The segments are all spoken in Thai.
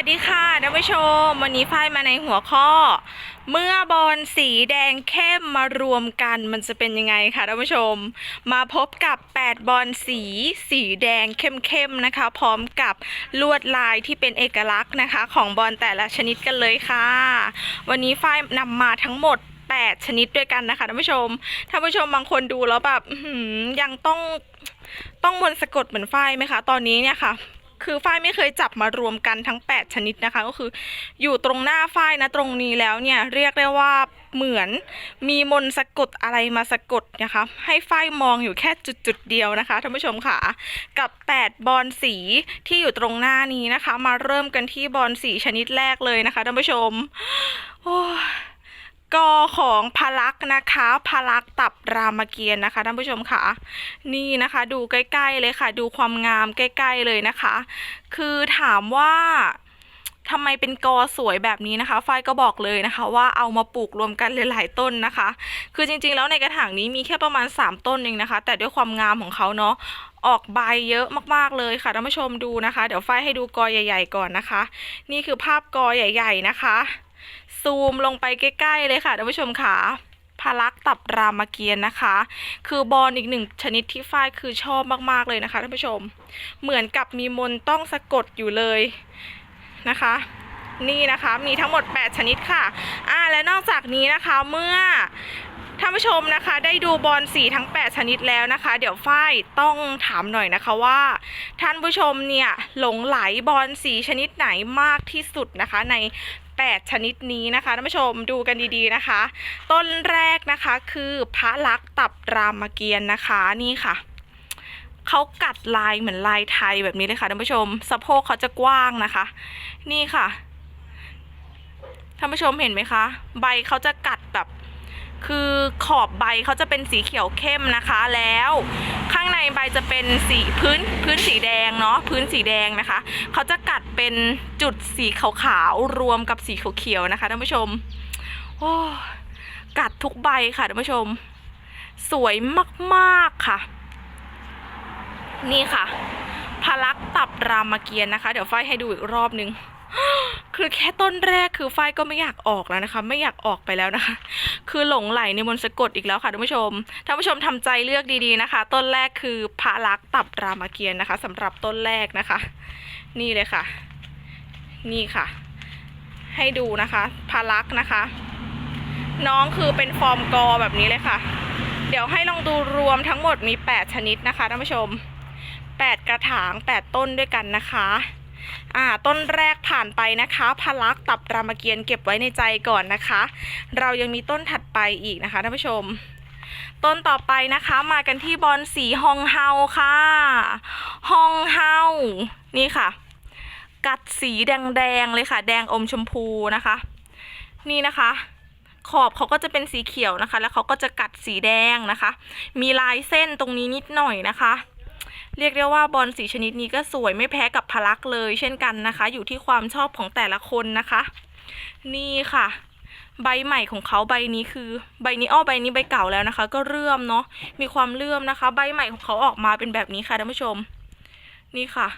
วัสดีค่ะท่านผู้ชม วันนี้ฝ้ายมาในหัวข้อ เมื่อบอลสีแดงเข้มมารวมกันมันจะเป็นยังไงคะท่านผู้ชม มาพบกับ 8 บอลสีสีแดงเข้มๆนะคะ พร้อมกับลวดลายที่เป็นเอกลักษณ์นะคะ ของบอลแต่ละชนิดกันเลยค่ะ วันนี้ฝ้ายนำมาทั้งหมด8 ชนิดด้วยกันนะคะท่านผู้ชมท่านผู้ชมบางคนดูแล้วแบบยังต้องต้องมนสะกดเหมือนฝ้ายไหมคะ ตอนนี้เนี่ยค่ะ คือฝ้ายไม่เคยจับมารวมกันทั้ง 8 ชนิดนะคะ ก็คืออยู่ตรงหน้าฝ้ายนะตรงนี้แล้วเนี่ยเรียกได้ว่าเหมือนมีมนสะกดอะไรมาสะกดนะคะ ให้ฝ้ายมองอยู่แค่จุดๆเดียวนะคะท่านผู้ชมค่ะ กับ 8 บอลสีที่อยู่ตรงหน้านี้นะคะ มาเริ่มกันที่บอลสีชนิดแรกเลยนะคะท่านผู้ชมโอ้ กอของพลักษ์นะคะพลักษ์ตับรามเกียรติ์นะคะท่านผู้ชมค่ะ นี่นะคะดูใกล้ๆเลยค่ะ ดูความงามใกล้ ๆเลยนะคะ คือถามว่าทำไมเป็นกอสวยแบบนี้นะคะฝ้ายก็บอกเลยนะคะ ว่าเอามาปลูกรวมกันหลายๆต้นนะคะ คือจริงๆ แล้วในกระถางนี้มีแค่ประมาณ 3 ต้นเองนะคะ แต่ด้วยความงามของเขาเนาะออกใบเยอะมากๆเลยค่ะท่านผู้ชมดูนะคะ เดี๋ยวฝ้ายให้ดูกอใหญ่ ๆ ก่อนนะคะ นี่คือภาพกอใหญ่ ๆ นะคะ ซูมลงไปใกล้ๆเลยค่ะท่านผู้ชมค่ะพารักตับรามเกียรติ์นะคะ คือบอลอีกหนึ่งชนิดที่ฝ้ายคือชอบมากๆเลยนะคะท่านผู้ชม เหมือนกับมีมนต์ต้องสะกดอยู่เลยนะคะ นี่นะคะมีทั้งหมด 8 ชนิดค่ะอ่าและนอกจากนี้นะคะเมื่อท่านผู้ชมนะคะ ได้ดูบอลสีทั้ง 8 ชนิดแล้วนะคะ เดี๋ยวฝ้ายต้องถามหน่อยนะคะว่า ท่านผู้ชมเนี่ยหลงไหลบอลสีชนิดไหนมากที่สุดนะคะ ใน 8 ชนิดนี้นะคะท่านผู้ชมดูกันดีๆนะคะ ต้นแรกนะคะคือพระลักษ์ตับรามเกียรติ์นะคะนี่ค่ะเขากัดลายเหมือนลายไทยแบบนี้เลยค่ะท่านผู้ชม สะโพกเขาจะกว้างนะคะ นี่ค่ะท่านผู้ชมเห็นไหมคะ ใบเขาจะกัดแบบ คือขอบใบเขาจะเป็นสีเขียวเข้มนะคะแล้ว ข้างในใบจะเป็นสีพื้นพื้นสีแดงเนาะพื้นสีแดงนะคะเขาจะกัดเป็นจุดสีขาวๆรวมกับสีเขียวๆนะคะท่านผู้ชมโอ้กัดทุกใบค่ะท่านผู้ชม สวยมากๆค่ะ นี่ค่ะพลักษณ์ตับรามเกียรตินะคะ เดี๋ยวฝ้ายให้ดูอีกรอบนึง คือแค่ต้นแรกคือฝ้ายก็ไม่อยากออกแล้วนะคะ ไม่อยากออกไปแล้วนะคะ คือหลงไหลในมนต์สะกดอีกแล้วค่ะท่านผู้ชมท่านผู้ชมทำใจเลือกดีๆนะคะ ต้นแรกคือพระลักษ์ตับรามเกียรตินะคะสำหรับต้นแรกนะคะ นี่เลยค่ะ นี่ค่ะ ให้ดูนะคะพระลักษ์นะคะ น้องคือเป็นฟอร์มกอแบบนี้เลยค่ะ เดี๋ยวให้ลองดูรวมทั้งหมดมี 8 ชนิดนะคะท่านผู้ชม 8 กระถาง 8 ต้นด้วยกันนะคะ อ่าต้นแรกผ่านไปนะคะพลักตับรามเกียรติเก็บไว้ในใจก่อนนะคะ เรายังมีต้นถัดไปอีกนะคะท่านผู้ชม ต้นต่อไปนะคะมากันที่บอลสีฮองเฮาค่ะฮองเฮานี่ค่ะ กัดสีแดงๆเลยค่ะ แดงอมชมพูนะคะ นี่นะคะขอบเขาก็จะเป็นสีเขียวนะคะ แล้วเขาก็จะกัดสีแดงนะคะ มีลายเส้นตรงนี้นิดหน่อยนะคะ เรียกได้ว่าบอลสีชนิดนี้ก็สวยไม่แพ้กับพลักเลย เช่นกันนะคะ อยู่ที่ความชอบของแต่ละคนนะคะ นี่ค่ะ ใบใหม่ของเขาใบนี้คือใบนี้อ้อใบนี้ใบเก่าแล้วนะคะ ก็เลื่อมเนาะมีความเลื่อมนะคะ ใบใหม่ของเขาออกมาเป็นแบบนี้ค่ะท่านผู้ชม นี่ค่ะ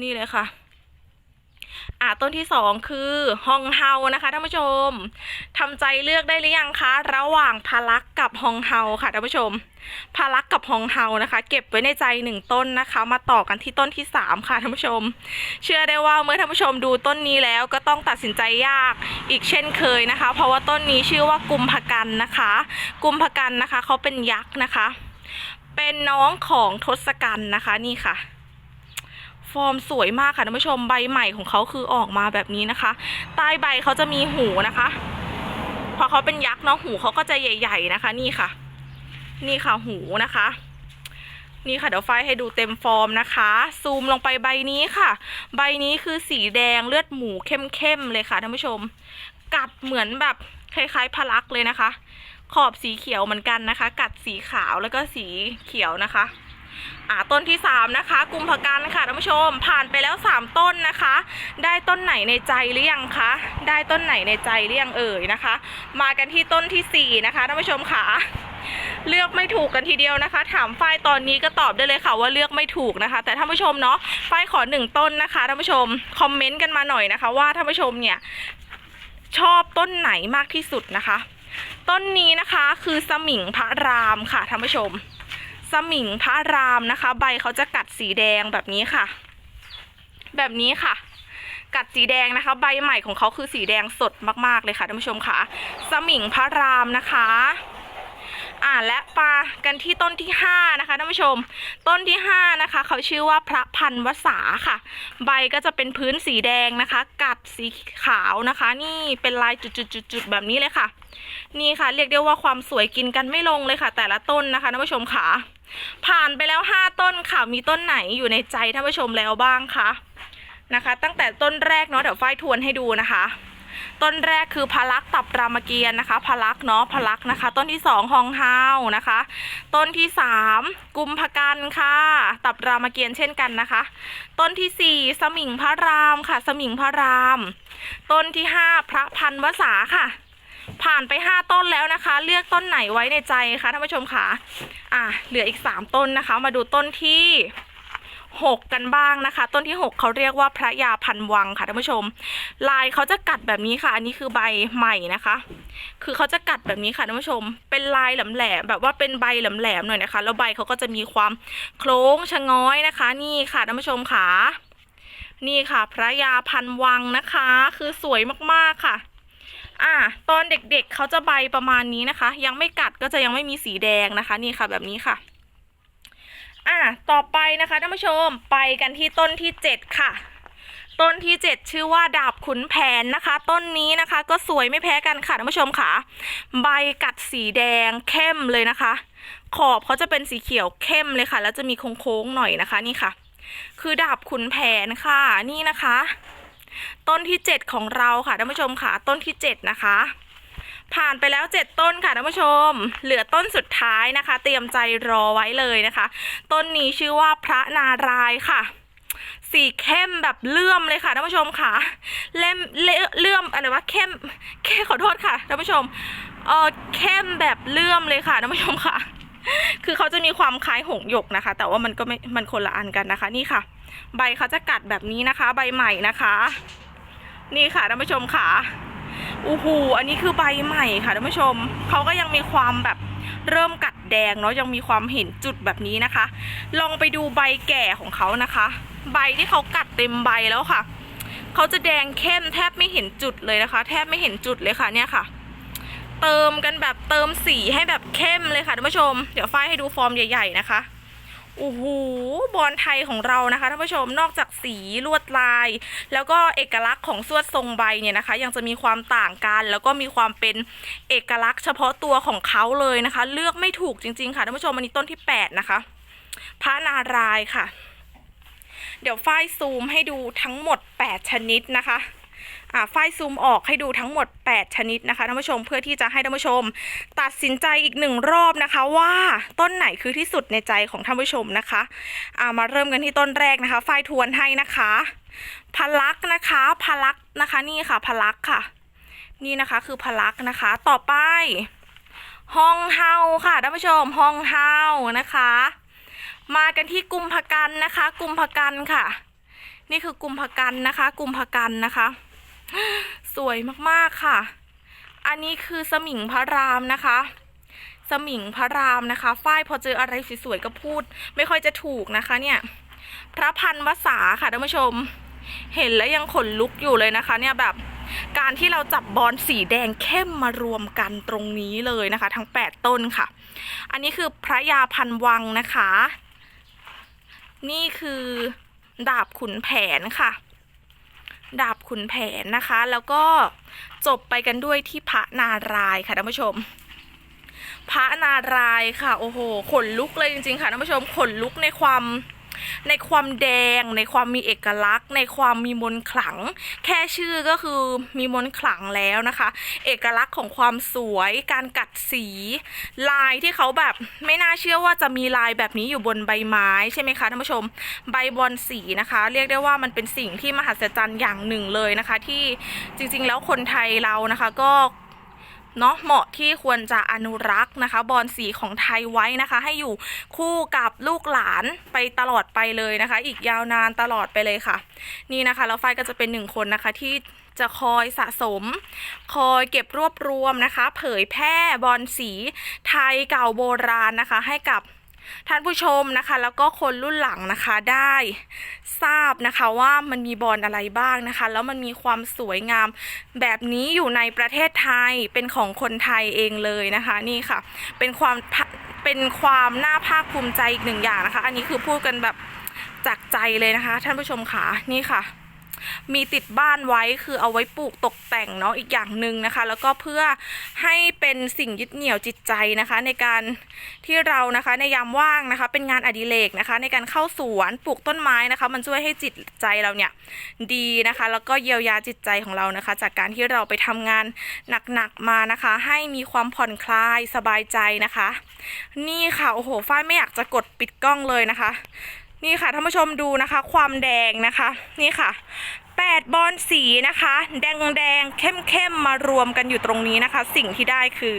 นี่เลยค่ะ อ่าต้นที่สองคือฮองเฮานะคะท่านผู้ชมทำใจเลือกได้หรือยังคะ ระหว่างพาลักกับฮองเฮาค่ะท่านผู้ชมพาลักกับฮองเฮานะคะ เก็บไว้ในใจหนึ่งต้นนะคะ มาต่อกันที่ต้นที่สามค่ะท่านผู้ชม เชื่อได้ว่าเมื่อท่านผู้ชมดูต้นนี้แล้วก็ต้องตัดสินใจยากอีกเช่นเคยนะคะ เพราะว่าต้นนี้ชื่อว่ากุมภกันนะคะ กุมภกันนะคะเขาเป็นยักษ์นะคะ เป็นน้องของทศกัณฐ์นะคะนี่ค่ะ ฟอร์มสวยมากค่ะท่านผู้ชมใบใหม่ของเขาคือออกมาแบบนี้นะคะ ใต้ใบเขาจะมีหูนะคะ พอเขาเป็นยักษ์เนาะหูเขาก็จะใหญ่ ๆนะคะ นี่ค่ะ นี่ค่ะหูนะคะนี่ค่ะเดี๋ยวไฟล์ให้ดูเต็มฟอร์มนะคะ ซูมลงไปใบนี้ค่ะ ใบนี้คือสีแดงเลือดหมูเข้มๆเลยค่ะท่านผู้ชม กัดเหมือนแบบคล้ายๆพลักเลยนะคะ ขอบสีเขียวเหมือนกันนะคะ กัดสีขาวแล้วก็สีเขียวนะคะ อ่าต้นที่ 3 นะคะ กุมภกันค่ะท่านผู้ชม ผ่านไปแล้ว 3 ต้นนะคะ ได้ต้นไหนในใจหรือยังคะ ได้ต้นไหนในใจหรือยังเอ่ยนะคะ มากันที่ต้นที่ 4 นะคะท่านผู้ชมค่ะเลือกไม่ถูกกันทีเดียวนะคะ ถามฝ้ายตอนนี้ก็ตอบได้เลยค่ะว่าเลือกไม่ถูกนะคะ แต่ท่านผู้ชมเนาะฝ้ายขอหนึ่งต้นนะคะท่านผู้ชมคอมเมนต์กันมาหน่อยนะคะ ว่าท่านผู้ชมเนี่ยชอบต้นไหนมากที่สุดนะคะ ต้นนี้นะคะคือสมิงพระรามค่ะท่านผู้ชม สมิงพระรามนะคะ ใบเขาจะกัดสีแดงแบบนี้ค่ะ แบบนี้ค่ะ กัดสีแดงนะคะ ใบใหม่ของเขาคือสีแดงสดมากๆเลยค่ะท่านผู้ชมค่ะสมิงพระรามนะคะอ่าและปากันที่ต้นที่ 5 นะคะท่านผู้ชม ต้นที่ 5 นะคะ เขาชื่อว่าพระพันวสาค่ะ ใบก็จะเป็นพื้นสีแดงนะคะ กัดสีขาวนะคะ นี่เป็นลายจุดๆๆๆแบบนี้เลยค่ะ นี่ค่ะ เรียกได้ว่าความสวยกินกันไม่ลงเลยค่ะ แต่ละต้นนะคะท่านผู้ชมค่ะ ผ่านไปแล้ว 5 ต้นค่ะ มีต้นไหนอยู่ในใจท่านผู้ชมแล้วบ้างคะนะคะ ตั้งแต่ต้นแรกเนาะเดี๋ยวฝ้ายทวนให้ดูนะคะ ต้นแรกคือพะลักตับรามเกียรตินะคะพะลักเนาะพะลักนะคะ ต้นที่สองฮองฮาวนะคะ ต้นที่สามกุมภกันค่ะ ตับรามเกียรติเช่นกันนะคะ ต้นที่สี่สมิงพระรามค่ะ สมิงพระราม ต้นที่ห้าพระพันวษาค่ะ ผ่านไปห้าต้นแล้วนะคะ เลือกต้นไหนไว้ในใจคะท่านผู้ชมคะอะเหลืออีกสามต้นนะคะ มาดูต้นที่หกกันบ้างนะคะ ต้นที่หกเขาเรียกว่าพระยาพันวังค่ะท่านผู้ชม ลายเขาจะกัดแบบนี้ค่ะ อันนี้คือใบใหม่นะคะ คือเขาจะกัดแบบนี้ค่ะท่านผู้ชม เป็นลายแหลมๆแบบว่าเป็นใบแหลมๆหน่อยนะคะ แล้วใบเขาก็จะมีความโค้งชะง้อยนะคะ นี่ค่ะท่านผู้ชมค่ะนี่ค่ะ พระยาพันวังนะคะ คือสวยมากๆค่ะ อ่า ตอนเด็กๆเเขาจะใบประมาณนี้นะคะ ยังไม่กัดก็จะยังไม่มีสีแดงนะคะ นี่ค่ะแบบนี้ค่ะ อ่า ต่อไปนะคะท่านผู้ชมไปกันที่ต้นที่เจ็ดค่ะต้นที่เจ็ดชื่อว่าดาบขุนแผนนะคะ ต้นนี้นะคะก็สวยไม่แพ้กันค่ะท่านผู้ชมค่ะ ใบกัดสีแดงเข้มเลยนะคะ ขอบเขาจะเป็นสีเขียวเข้มเลยค่ะ แล้วจะมีโค้งๆหน่อยนะคะนี่ค่ะ คือดาบขุนแผนค่ะนี่นะคะ ต้นที่เจ็ดของเราค่ะท่านผู้ชมค่ะ ต้นที่เจ็ดนะคะ ผ่านไปแล้วเจ็ดต้นค่ะท่านผู้ชม เหลือต้นสุดท้ายนะคะ เตรียมใจรอไว้เลยนะคะ ต้นนี้ชื่อว่าพระนารายค่ะสีเข้มแบบเลื่อมเลยค่ะท่านผู้ชมค่ะ เล่มเลื่อเลื่อมอะไรวะเข้มแค่ขอโทษค่ะท่านผู้ชม เออเข้มแบบเลื่อมเลยค่ะท่านผู้ชมค่ะ คือเขาจะมีความคล้ายหงหยกนะคะ แต่ว่ามันก็ไม่ มันคนละอันกันนะคะ นี่ค่ะ ใบเขาจะกัดแบบนี้นะคะ ใบใหม่นะคะ นี่ค่ะท่านผู้ชมค่ะอู้หูอันนี้คือใบใหม่ค่ะท่านผู้ชมเขาก็ยังมีความแบบเริ่มกัดแดงเนาะยังมีความเห็นจุดแบบนี้นะคะ ลองไปดูใบแก่ของเขานะคะ ใบที่เขากัดเต็มใบแล้วค่ะเขาจะแดงเข้มแทบไม่เห็นจุดเลยนะคะ แทบไม่เห็นจุดเลยค่ะเนี่ยค่ะ เติมกันแบบเติมสีให้แบบเข้มเลยค่ะท่านผู้ชม เดี๋ยวฝ้ายให้ดูฟอร์มใหญ่ ๆนะคะ โอ้โหบอลไทยของเรานะคะท่านผู้ชมนอกจากสีลวดลาย แล้วก็เอกลักษณ์ของสวดทรงใบเนี่ยนะคะ ยังจะมีความต่างกัน แล้วก็มีความเป็นเอกลักษณ์เฉพาะตัวของเขาเลยนะคะ เลือกไม่ถูกจริง ๆ ค่ะท่านผู้ชมอันนี้ต้นที่แปดนะคะ พระนารายค่ะ เดี๋ยวฝ้ายซูมให้ดูทั้งหมด 8 ชนิดนะคะ อ่าฝ้ายซูมออกให้ดูทั้งหมด 8 ชนิดนะคะท่านผู้ชมเพื่อที่จะให้ท่านผู้ชม ตัดสินใจอีกหนึ่งรอบนะคะว่าต้นไหนคือที่สุดในใจของท่านผู้ชมนะคะอ่ามาเริ่มกันที่ต้นแรกนะคะฝ้ายทวนให้นะคะพลักนะคะพลักนะคะนี่ค่ะพลักค่ะ นี่นะคะคือพลักนะคะ ต่อไป ห้องเฮาค่ะท่านผู้ชมห้องเฮานะคะ มากันที่กุมภกันนะคะ กุมภกันค่ะ นี่คือกุมภกันนะคะ กุมภกันนะคะ สวยมากๆค่ะ อันนี้คือสมิงพระรามนะคะ สมิงพระรามนะคะ ฝ้ายพอเจออะไรสวยๆก็พูด ไม่ค่อยจะถูกนะคะเนี่ย พระพันวษาค่ะท่านผู้ชม เห็นแล้วยังขนลุกอยู่เลยนะคะ เนี่ยแบบการที่เราจับบอลสีแดงเข้มมารวมกันตรงนี้เลยนะคะ ทั้ง 8 ต้นค่ะ อันนี้คือพระยาพันวังนะคะ นี่คือดาบขุนแผนค่ะ ดาบขุนแผนนะคะ แล้วก็จบไปกันด้วยที่พระนารายค่ะท่านผู้ชม พระนารายค่ะ โอ้โหขนลุกเลยจริงๆค่ะท่านผู้ชมขนลุกในความ ในความแดง ในความมีเอกลักษณ์ ในความมีมนขลัง แค่ชื่อก็คือมีมนขลังแล้วนะคะ เอกลักษณ์ของความสวย การกัดสี ลายที่เขาแบบไม่น่าเชื่อว่าจะมีลายแบบนี้อยู่บนใบไม้ใช่ไหมคะท่านผู้ชม ใบบอลสีนะคะ เรียกได้ว่ามันเป็นสิ่งที่มหัศจรรย์อย่างหนึ่งเลยนะคะ ที่จริงๆแล้วคนไทยเรานะคะก็ เนาะเหมาะที่ควรจะอนุรักษ์นะคะ บอลสีของไทยไว้นะคะ ให้อยู่คู่กับลูกหลานไปตลอดไปเลยนะคะ อีกยาวนานตลอดไปเลยค่ะ นี่นะคะแล้วไฟก็จะเป็นหนึ่งคนนะคะที่จะคอยสะสม คอยเก็บรวบรวมนะคะ เผยแพร่บอลสีไทยเก่าโบราณนะคะ ให้กับ ท่านผู้ชมนะคะ แล้วก็คนรุ่นหลังนะคะได้ทราบนะคะว่ามันมีบอลอะไรบ้างนะคะ แล้วมันมีความสวยงามแบบนี้อยู่ในประเทศไทยเป็นของคนไทยเองเลยนะคะ นี่ค่ะ เป็นความเป็นความน่าภาคภูมิใจอีกหนึ่งอย่างนะคะ อันนี้คือพูดกันแบบจากใจเลยนะคะ ท่านผู้ชมค่ะนี่ค่ะ มีติดบ้านไว้คือเอาไว้ปลูกตกแต่งเนาะอีกอย่างหนึ่งนะคะ แล้วก็เพื่อให้เป็นสิ่งยึดเหนี่ยวจิตใจนะคะ ในการที่เรานะคะในยามว่างนะคะ เป็นงานอดิเรกนะคะ ในการเข้าสวนปลูกต้นไม้นะคะ มันช่วยให้จิตใจเราเนี่ยดีนะคะ แล้วก็เยียวยาจิตใจของเรานะคะ จากการที่เราไปทำงานหนักๆมานะคะ ให้มีความผ่อนคลายสบายใจนะคะ นี่ค่ะโอ้โหฝ้ายไม่อยากจะกดปิดกล้องเลยนะคะ นี่ค่ะท่านผู้ชมดูนะคะ ความแดงนะคะ นี่ค่ะแปดบอลสีนะคะ แดงแดงเข้มเข้มๆมารวมกันอยู่ตรงนี้นะคะ สิ่งที่ได้คือ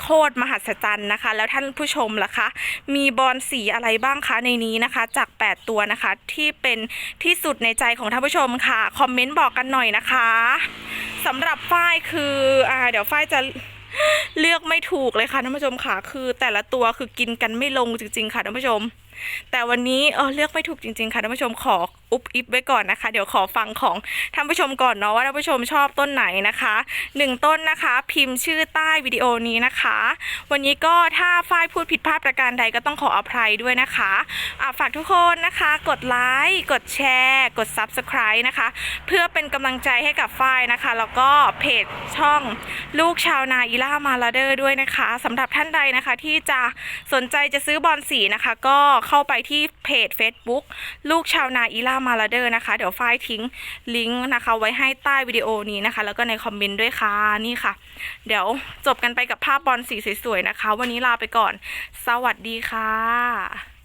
โคตรมหัศจรรย์นะคะ แล้วท่านผู้ชมล่ะคะ มีบอลสีอะไรบ้างคะในนี้นะคะ จาก 8 ตัวนะคะ ที่เป็นที่สุดในใจของท่านผู้ชมค่ะคอมเมนต์บอกกันหน่อยนะคะสำหรับฝ้ายคืออ่าเดี๋ยวฝ้ายจะเลือกไม่ถูกเลยค่ะท่านผู้ชมค่ะ คือแต่ละตัวคือกินกันไม่ลงจริงๆค่ะท่านผู้ชม แต่วันนี้เออเลือกไม่ถูกจริง ๆ ค่ะท่านผู้ชมขออุบอิบไว้ก่อนนะคะ เดี๋ยวขอฟังของท่านผู้ชมก่อนเนาะว่าท่านผู้ชมชอบต้นไหนนะคะหนึ่งต้นนะคะ พิมพ์ชื่อใต้วิดีโอนี้นะคะ วันนี้ก็ถ้าฝ้ายพูดผิดพลาดประการใดก็ต้องขออภัยด้วยนะคะะฝากทุกคนนะคะ กดไลค์กดแชร์ กด Subscribe นะคะ เพื่อเป็นกำลังใจให้กับฝ้ายนะคะ แล้วก็เพจช่องลูกชาวนาอีล่ามาลาเดอร์ด้วยนะคะสำหรับท่านใดนะคะที่จะสนใจจะซื้อบอลสีนะคะ ก็เข้าไปที่เพจ Facebook ลูกชาวนาอีล่ามาลาเดอร์นะคะ เดี๋ยวฝ้ายทิ้งลิงก์นะคะ ไว้ให้ใต้วิดีโอนี้นะคะ แล้วก็ในคอมเมนต์ด้วยค่ะนี่ค่ะ เดี๋ยวจบกันไปกับภาพบอลสีสวยๆนะคะ วันนี้ลาไปก่อน สวัสดีค่ะ